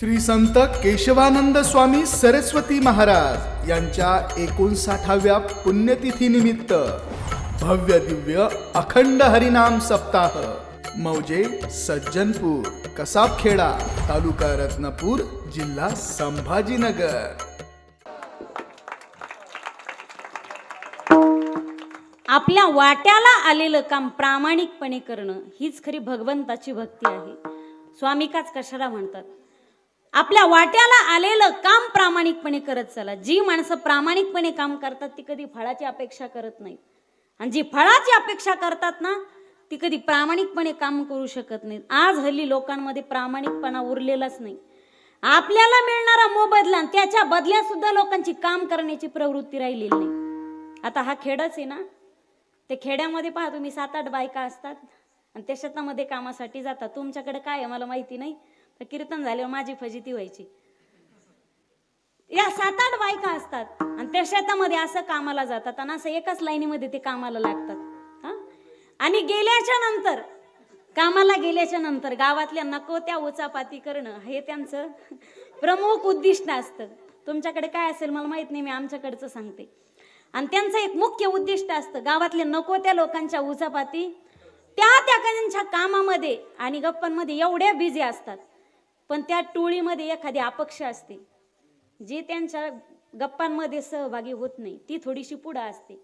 श्री संत केशवानंद स्वामी सरस्वती महाराज यांच्या एकोणसाठाव्या पुण्यतिथी निमित्त भव्य दिव्य अखंड हरिनाम सप्ताह मौजे सज्जनपूर कसाबखेडा तालुका रत्नापूर जिल्हा संभाजीनगर. आपल्या वाट्याला आलेलं काम प्रामाणिकपणे करणं हीच खरी भगवंताची भक्ती आहे. स्वामिकाच कशाला म्हणतात? आपल्या वाट्याला आलेलं काम प्रामाणिकपणे करत चला. जी माणसं प्रामाणिकपणे काम करतात ती कधी फळाची अपेक्षा करत नाहीत आणि जी फळाची अपेक्षा करतात ना ती कधी प्रामाणिकपणे काम करू शकत नाहीत आज हल्ली लोकांमध्ये प्रामाणिकपणा उरलेलाच नाही. आपल्याला मिळणारा मोबदला आणि त्याच्या बदल्यात सुद्धा लोकांची काम करण्याची प्रवृत्ती राहिलेली नाही. आता हा खेडच आहे ना. ते खेड्यामध्ये पहा तुम्ही सात आठ बायका असतात आणि त्या शेतामध्ये कामासाठी जातात. तुमच्याकडे काय आहे? मला माहिती नाही. तर कीर्तन झाल्यावर माझी फजिती व्हायची. या सात आठ बायका असतात आणि त्या शेतामध्ये असं कामाला जातात आणि असं एकाच लाईनीमध्ये ते कामाला लागतात. हा? आणि गेल्याच्यानंतर कामाला गेल्याच्यानंतर गावातल्या नको त्या उचापाती करणं हे त्यांचं प्रमुख उद्दिष्ट असतं. तुमच्याकडे काय असेल मला माहीत नाही मी आमच्याकडचं सांगते. आणि त्यांचं एक मुख्य उद्दिष्ट असतं गावातल्या नको त्या लोकांच्या उचापाती त्या त्या कामामध्ये आणि गप्पांमध्ये एवढ्या बिझी असतात. पण त्या टोळीमध्ये एखादी अपक्ष असते जी त्यांच्या गप्पांमध्ये सहभागी होत नाही ती थोडीशी पुढं असते.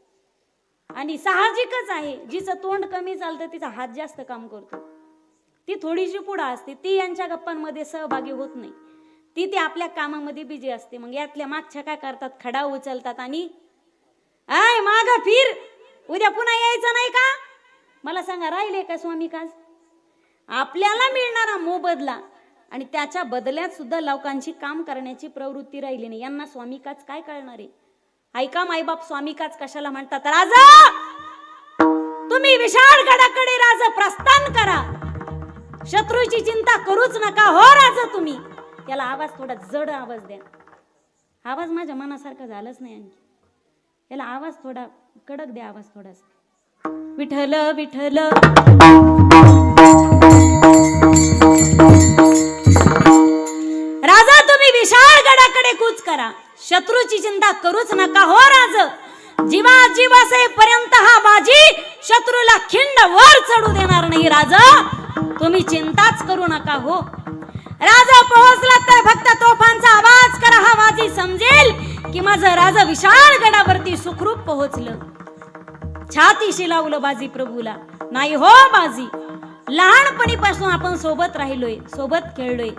आणि साहजिकच आहे जिचं तोंड कमी चालतं तिचा हात जास्त काम करतो. ती थोडीशी पुढं असते ती यांच्या गप्पांमध्ये सहभागी होत नाही. ती ती आपल्या कामामध्ये बिझी असते. मग यातल्या मागच्या काय करतात? खडा उचलतात आणि आय माग फिर! उद्या पुन्हा यायचं नाही का? मला सांगा राहिले का स्वामी काज आपल्याला मिळणारा मोबदला आणि त्याच्या बदल्यात सुद्धा लोकांची काम करण्याची प्रवृत्ती राहिली नाही. यांना स्वामी काय कळणार आहे? ऐका माईबाप स्वामी कशाला म्हणतात? राजा! तुम्ही विशाळ गडाकडे राजा प्रस्थान करा. शत्रूची चिंता करूच नका. हो राजा तुम्ही. याला आवाज थोडा जड आवाज द्या. आवाज माझ्या मनासारखा झालाच नाही आणखी. याला आवाज थोडा कडक द्या आवाज थोडासा. विठल विठल विशाळ कूच करा. शत्रूची चिंता करूच नका हो राज. जीवा जीवासे पर्यंत हा बाजी शत्रूला खिंड वर चढू देणार नाही राजा. तुम्ही चिंताच करू नका हो. राजा पोहोचला तर फक्त तोफांचा आवाज करा हा बाजी समजेल की माझं राजा विशाल गडावरती सुखरूप पोहोचलं. छातीशी लावलं बाजी प्रभूला. नाही हो बाजी लहानपणीपासून आपण सोबत राहिलोय सोबत खेळलोय.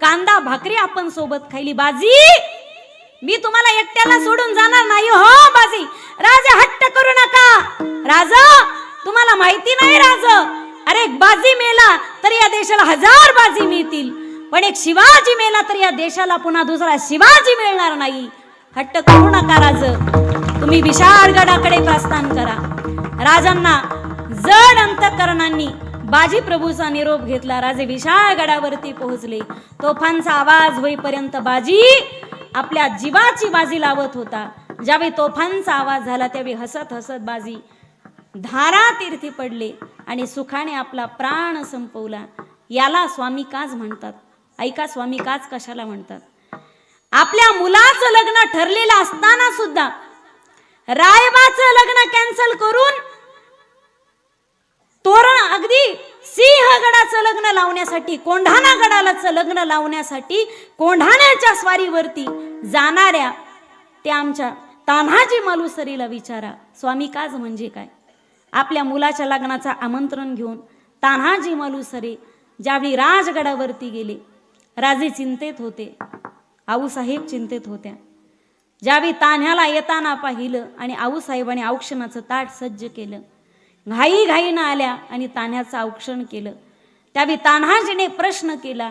कांदा भाकरी आपण सोबत खायली. बाजी मी तुम्हाला एकट्याला सोडून जाणार नाही हो बाजी. राजा हट्ट करू नका. राजा तुम्हाला माहिती नाही राज. अरे एक बाजी मेला तर या देशाला हजार बाजी मिळतील. पण एक शिवाजी मेला तर या देशाला पुन्हा दुसरा शिवाजी मिळणार नाही. हट्ट करू नका राज. तुम्ही विशाळ गडाकडे प्रस्थान करा. राजांना जड अंतकरणांनी बाजी प्रभूचा निरोप घेतला. राजे विशाळ गडावरती पोहोचले. तोफांचा आवाज होईपर्यंत बाजी आपल्या जीवाची बाजी लावत होता. ज्यावेळी तोफांचा आवाज झाला त्यावेळी हसत हसत बाजी धारा तीर्थी पडले आणि सुखाने आपला प्राण संपवला. याला स्वामी काज म्हणतात. ऐका स्वामी काज कशाला म्हणतात? आपल्या मुलाचं लग्न ठरलेलं असताना सुद्धा रायबाचं लग्न कॅन्सल करून तोरण अगदी सिंहगडाचं लग्न लावण्यासाठी कोंढाणा गडालाचं लग्न लावण्यासाठी कोंढाण्याच्या स्वारीवरती जाणाऱ्या त्या आमच्या तान्हाजी मालुसरीला विचारा स्वामी काज म्हणजे काय? आपल्या मुलाच्या लग्नाचं आमंत्रण घेऊन तान्हाजी मालुसरे ज्यावेळी राजगडावरती गेले राजे चिंतेत होते आऊसाहेब चिंतेत होत्या. ज्यावेळी तान्ह्याला येताना पाहिलं आणि आऊसाहेबाने औक्षणाचं ताट सज्ज केलं घाई घाईनं आल्या आणि तान्ह्याचं औक्षण केलं. त्यावेळी तान्हाजीने प्रश्न केला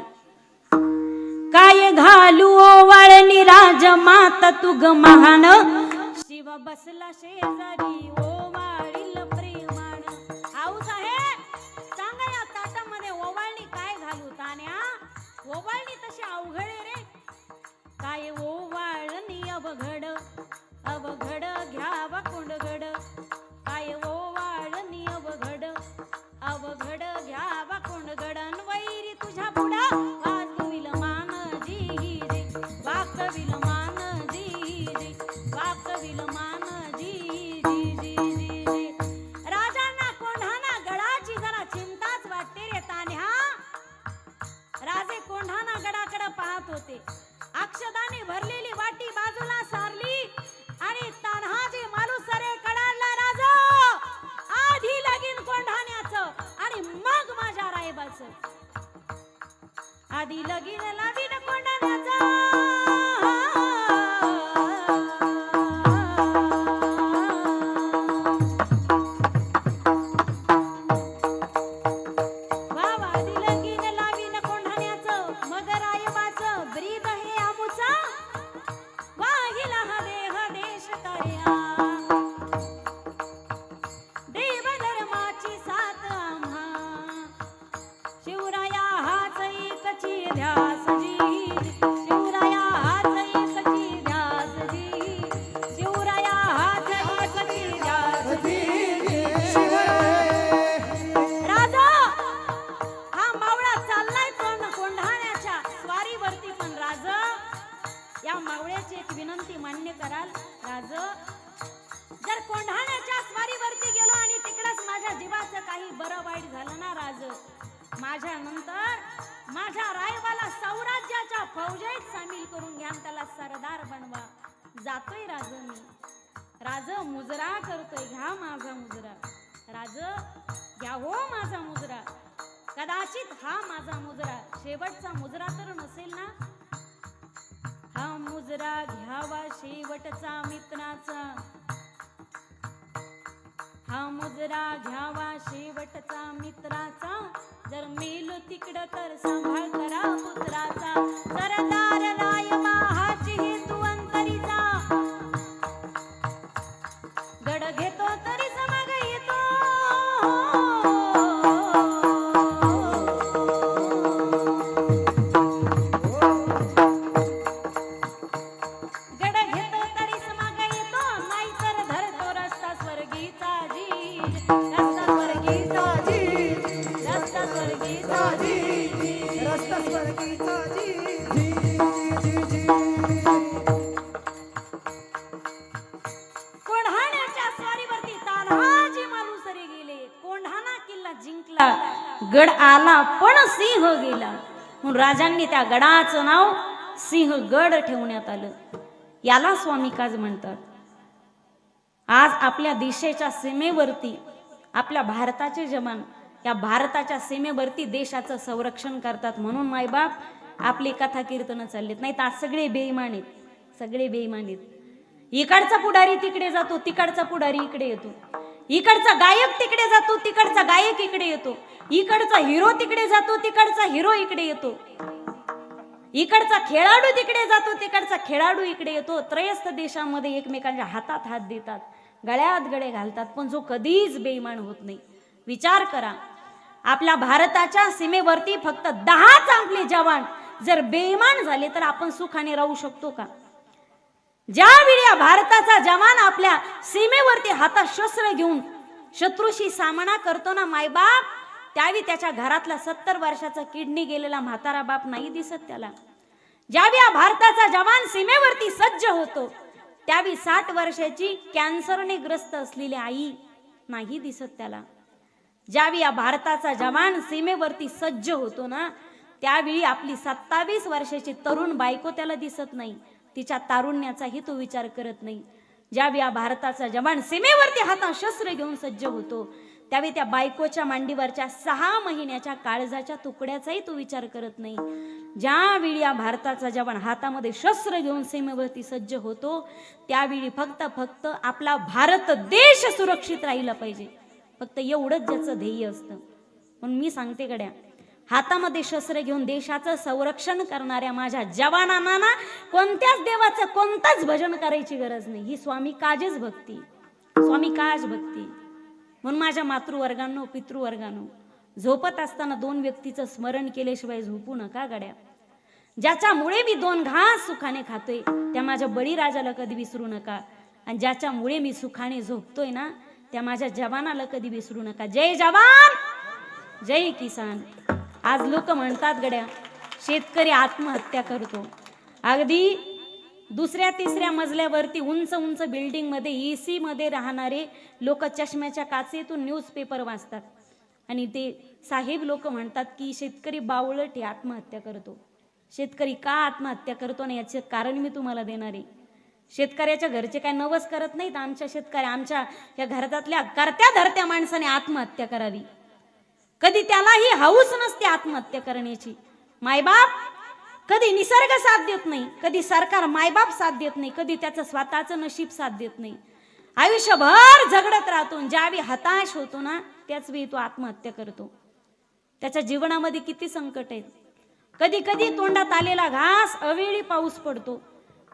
काय घालू वाळणी राज मात तुग महान? शिव बसला शेजारी ओवाळील प्रेमान आऊस आहे सांगा या ताटामध्ये ओवाळणी काय घालू तान्या ओवाळणी तशी अवघड रे. काय ओवाळणी अवघड? अवघड घ्यावा कुंडगड. कदाचित हा माझा मुजरा. शेवटचा मुजरा तर नसेल ना? हा मुजरा घ्यावा शेवटचा मित्राचा. हा मुजरा घ्यावा शेवटचा मित्राचा. जर मेलो तिकडं तर सांभाळ करा पुत्राचा जिंकला जिंकला. गड आला पण सिंह गेला. म्हणून राजांनी त्या गडाचं नाव सिंहगड ठेवण्यात आलं. याला स्वामी काज म्हणतात. आज आपल्या दिशेच्या सीमेवरती आपल्या भारताचे जवान या भारताच्या सीमेवरती देशाचं संरक्षण करतात म्हणून मायबाप आपली कथा कीर्तनं चाललीत. नाही आज सगळे बेईमान आहेत. सगळे बेईमान आहेत. इकडचा पुढारी तिकडे जातो तिकडचा पुढारी इकडे येतो. इकडचा गायक तिकडे जातो तिकडचा गायक इकडे येतो. इकडचा हिरो तिकडे जातो तिकडचा हिरो इकडे येतो. इकडचा खेळाडू तिकडे जातो तिकडचा खेळाडू इकडे येतो. त्रयस्थ देशांमध्ये एकमेकांच्या हातात हात देतात गळ्यात गळे घालतात पण जो कधीच बेईमान होत नाही. विचार करा आपल्या भारताच्या सीमेवरती फक्त दहाच आपले जवान जर बेईमान झाले तर आपण सुखाने राहू शकतो का? ज्यावेळी या भारताचा जवान आपल्या सीमेवरती हातात शस्त्र घेऊन शत्रूशी सामना करतो ना मायबाप त्यावेळी त्याच्या घरातला सत्तर वर्षाचा किडनी गेलेला म्हातारा बाप नाही दिसत त्याला. ज्यावेळी या भारताचा जवान सीमेवरती सज्ज होतो त्यावेळी साठ वर्षाची कॅन्सरने ग्रस्त असलेली आई नाही दिसत त्याला. ज्यावेळी या भारताचा जवान सीमेवरती सज्ज होतो ना त्यावेळी आपली सत्तावीस वर्षाची तरुण बायको त्याला दिसत नाही. तिच्या तारुण्याचाही तो विचार करत नाही. ज्यावेळी या भारताचा जवान सीमेवरती हातात शस्त्र घेऊन सज्ज होतो त्यावेळी त्या बायकोच्या मांडीवरच्या सहा महिन्याच्या काळजाच्या तुकड्याचाही तो विचार करत नाही. ज्यावेळी या भारताचा जवान हातामध्ये शस्त्र घेऊन सीमेवरती सज्ज होतो त्यावेळी फक्त फक्त आपला भारत देश सुरक्षित राहिला पाहिजे. फक्त एवढंच ज्याचं ध्येय असतं. म्हणून मी सांगते गड्या हातामध्ये शस्त्र घेऊन देशाचं संरक्षण करणाऱ्या माझ्या जवानांना ना कोणत्याच देवाचं कोणतंच भजन करायची गरज नाही. ही स्वामी काजच भक्ती. स्वामी काज भक्ती. म्हणून माझ्या मातृवर्गांनो पितृवर्गांनो झोपत असताना दोन व्यक्तीचं स्मरण केल्याशिवाय झोपू नका गड्या. ज्याच्यामुळे मी दोन घास सुखाने खातोय त्या माझ्या बळीराजाला कधी विसरू नका. आणि ज्याच्यामुळे मी सुखाने झोपतोय ना त्या माझ्या जवानाला कधी विसरू नका. जय जवान! जय किसान! आज लोक म्हणतात गड्या शेतकरी आत्महत्या करतो. अगदी दुसऱ्या तिसऱ्या मजल्यावरती उंच उंच बिल्डिंगमध्ये ए सीमध्ये राहणारे लोक चष्म्याच्या काचेतून न्यूजपेपर वाचतात. आणि ते साहेब लोक म्हणतात की शेतकरी बावळट हे आत्महत्या करतो. शेतकरी का आत्महत्या करतो ना याचे कारण मी तुम्हाला देणार आहे. शेतकऱ्याच्या घरचे काय नवस करत नाहीत आमच्या शेतकऱ्या? आमच्या या घरातल्या करत्या धरत्या माणसाने आत्महत्या करावी. कधी त्यालाही हाऊस नसते आत्महत्या करण्याची. मायबाप कधी निसर्ग साथ देत नाही कधी सरकार मायबाप साथ देत नाही कधी त्याचं स्वतःचं नशीब साथ देत नाही. आयुष्यभर झगडत राहतो ज्यावेळी हताश होतो ना त्याच वेळी तो आत्महत्या करतो. त्याच्या जीवनामध्ये किती संकट आहेत. कधी कधी तोंडात आलेला घास अवेळी पाऊस पडतो.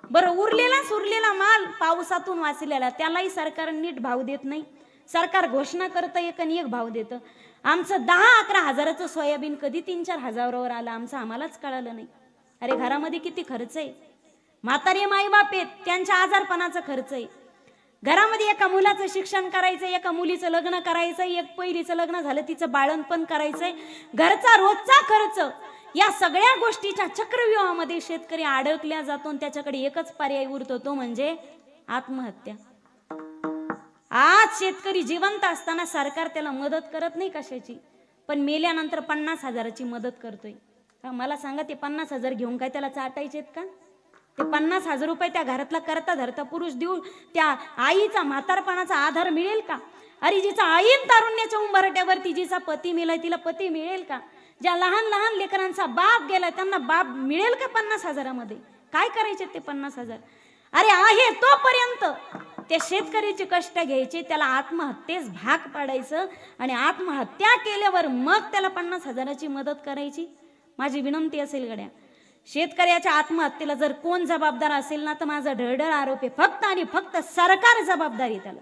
बरं उरलेला सुरलेला माल पावसातून वाचलेला त्यालाही सरकार नीट भाव देत नाही. सरकार घोषणा करतं एक आणि एक भाव देतं. आमचं दहा अकरा हजाराचं सोयाबीन कधी तीन चार हजारावर आलं? आमचं आम्हालाच कळालं नाही. अरे घरामध्ये किती खर्च आहे? म्हातारे माईबाप आहेत त्यांच्या आजारपणाचा खर्च आहे. घरामध्ये एका मुलाचं शिक्षण करायचं एका मुलीचं लग्न करायचं एक पहिलीचं लग्न झालं तिचं बाळणपण करायचंय. घरचा रोजचा खर्च या सगळ्या गोष्टीच्या चक्रव्यूहामध्ये शेतकरी अडकल्या जातो आणि त्याच्याकडे एकच पर्याय उरतो तो म्हणजे आत्महत्या. आज शेतकरी जिवंत असताना सरकार त्याला मदत करत नाही कशाची? पण मेल्यानंतर पन्नास हजाराची मदत करतोय. का मला सांगा ते पन्नास हजार घेऊन काय त्याला चाटायचेत का? ते पन्नास हजार रुपये त्या घरातला करता धरता पुरुष देऊ त्या आईचा म्हातारपणाचा आधार मिळेल का? अरे जिचा आईन तारुण्याच्या उंबरट्यावरती जिचा पती मिळाय तिला पती मिळेल का? ज्या लहान लहान लेकरांचा बाप गेलाय त्यांना बाप मिळेल का पन्नास हजारामध्ये? काय करायचे ते पन्नास हजार? अरे आहे तोपर्यंत. त्या शेतकऱ्याचे कष्ट घ्यायचे त्याला आत्महत्येस भाग पाडायचं आणि आत्महत्या केल्यावर मग त्याला पन्नास हजाराची मदत करायची? माझी विनंती असेल गड्या. शेतकऱ्याच्या आत्महत्येला जर कोण जबाबदार असेल ना तर माझा ढळढळ आरोप आहे. फक्त आणि फक्त सरकार जबाबदारी त्याला.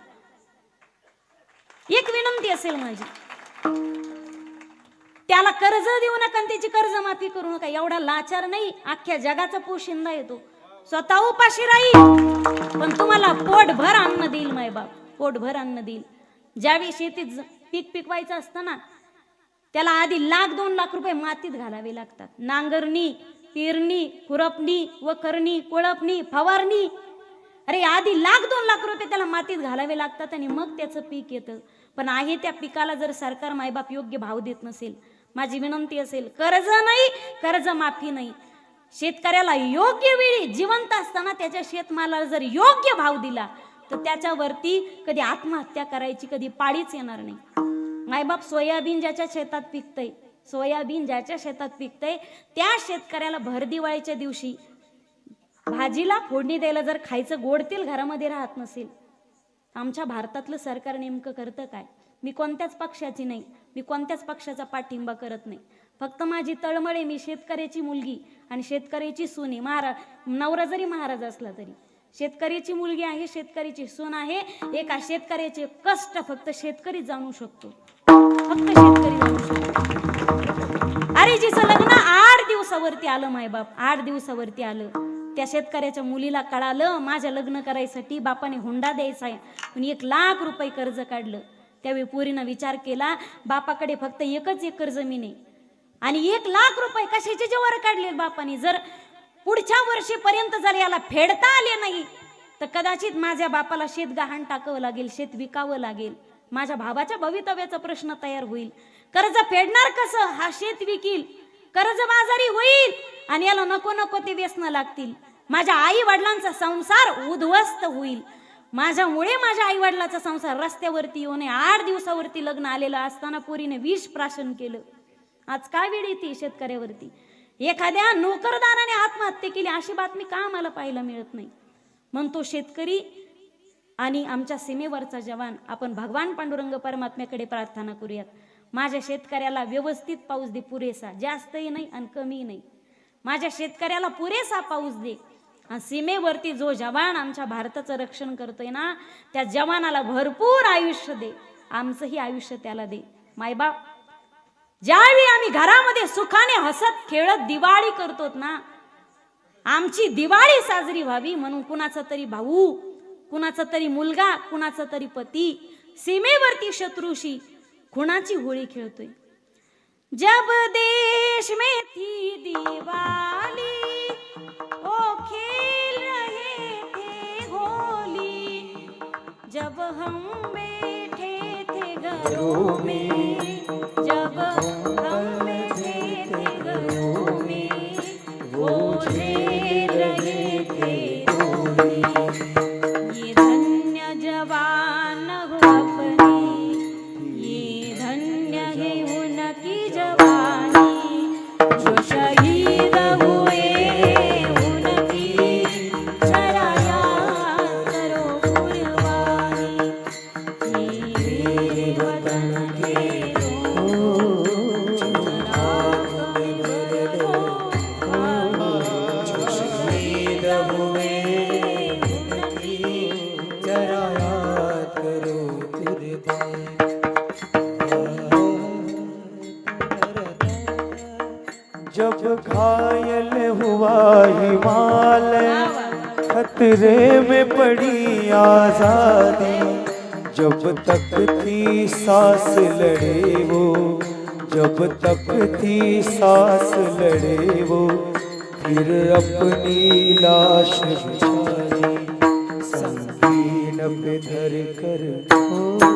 एक विनंती असेल माझी. त्याला कर्ज देऊ नका आणि त्याची कर्जमाफी करू नका. एवढा लाचार नाही. अख्ख्या जगाचा पोशिंदा येतो स्वतः उपाशी राहील पण तुम्हाला पोटभर अन्न देईल मायबाप पोटभर अन्न देईल. ज्यावेळी शेतीत पीक पिकवायचं असतं ना त्याला आधी लाख दोन लाख रुपये मातीत घालावे लागतात. नांगरणी पेरणी खुरपणी वखरणी कोळपणी फवारणी. अरे आधी लाख दोन लाख रुपये त्याला मातीत घालावे लागतात आणि मग त्याचं पीक येतं. पण आहे त्या पिकाला जर सरकार मायबाप योग्य भाव देत नसेल माझी विनंती असेल कर्ज नाही कर्ज माफी नाही. शेतकऱ्याला योग्य वेळी जिवंत असताना त्याच्या शेतमालाला जर योग्य भाव दिला तर त्याच्यावरती कधी आत्महत्या करायची कधी पाळीच येणार नाही. मायबाप सोयाबीन ज्याच्या शेतात पिकतंय सोयाबीन ज्याच्या शेतात पिकतंय त्या शेतकऱ्याला भर दिवाळीच्या दिवशी भाजीला फोडणी द्यायला जर खायचं गोड तेल घरामध्ये राहत नसेल आमच्या भारतातलं सरकार नेमकं करतं काय? मी कोणत्याच पक्षाची नाही मी कोणत्याच पक्षाचा पाठिंबा करत नाही. फक्त माझी तळमळ आहे मी शेतकऱ्याची मुलगी आणि शेतकऱ्याची सून आहे. महाराज नवरा जरी महाराज असला तरी शेतकऱ्याची मुलगी आहे शेतकऱ्याची सून आहे. एका शेतकऱ्याचे कष्ट फक्त शेतकरी जाणू शकतो. फक्त शेतकरी जाणू शकतो. अरे जिचं लग्न आठ दिवसावरती आलं मायबाप आठ दिवसावरती आलं. त्या शेतकऱ्याच्या मुलीला कळालं माझ्या लग्न करायसाठी बापाने हुंडा द्यायचा आहे. पण एक लाख रुपये कर्ज काढलं. त्यावेळी पोरीनं विचार केला बापाकडे फक्त एकच एकर जमीन आहे आणि एक लाख रुपये कशाचे जेव्हा काढले बापाने? जर पुढच्या वर्षीपर्यंत जर याला फेडता आले नाही तर कदाचित माझ्या बापाला शेत गहाण टाकावं लागेल शेत विकावं लागेल. माझ्या भावाच्या भवितव्याचा प्रश्न तयार होईल. कर्ज फेडणार कसं? हा शेत विकील. कर्ज बाजारी होईल आणि याला नको नको ते व्यसन लागतील. माझ्या आई वडिलांचा संसार उद्ध्वस्त होईल. माझ्यामुळे माझ्या आई वडिलाचा संसार रस्त्यावरती येऊ नये आठ दिवसावरती लग्न आलेलं असताना पोरीने विष प्राशन केलं. आज काय वेळ येते शेतकऱ्यावरती? एखाद्या नोकरदाराने आत्महत्या केली अशी बातमी का आम्हाला पाहायला मिळत नाही? म्हणतो शेतकरी आणि आमच्या सीमेवरचा जवान आपण भगवान पांडुरंग परमात्म्याकडे प्रार्थना करूयात. माझ्या शेतकऱ्याला व्यवस्थित पाऊस दे पुरेसा जास्तही नाही आणि कमीही नाही. माझ्या शेतकऱ्याला पुरेसा पाऊस दे. आणि सीमेवरती जो जवान आमच्या भारताचं रक्षण करतोय ना त्या जवानाला भरपूर आयुष्य दे. आमचंही आयुष्य त्याला दे. मायबाप ज्यावेळी आम्ही घरामध्ये सुखाने हसत खेळत दिवाळी करतो ना आमची दिवाळी साजरी व्हावी म्हणून कुणाचा तरी भाऊ कुणाचा तरी मुलगा कुणाचा तरी पती सीमेवरती शत्रूशी खुणाची होळी खेळतोय. जब देश में थी दिवाली ओ खेल रहे थे होली जब हम बैठे थे घरों में थे जवान हो अपनी जब घायल हुआ हिमालय खतरे में पड़ी आजादी। जब तक थी सांस लड़े वो जब तक थी सांस लड़े वो फिर अपनी लाश बिछाई संगीन पे धर कर हो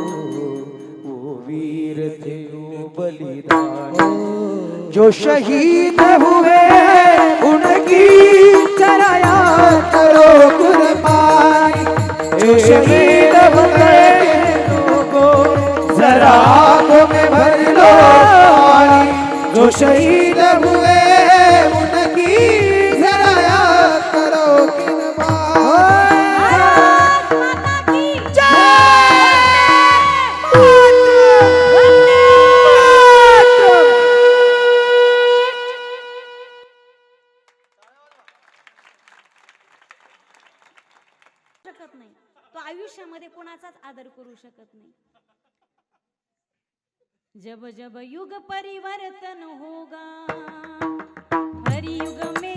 जो शहीद हुए उनकी चराया करो कुर्बानी। जो शहीद हुए लोगों जरा में भर लो जो शहीद सादर करू शकत नाही. जब जब युग परिवर्तन होगा हर युग में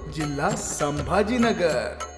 जिल्हा संभाजीनगर.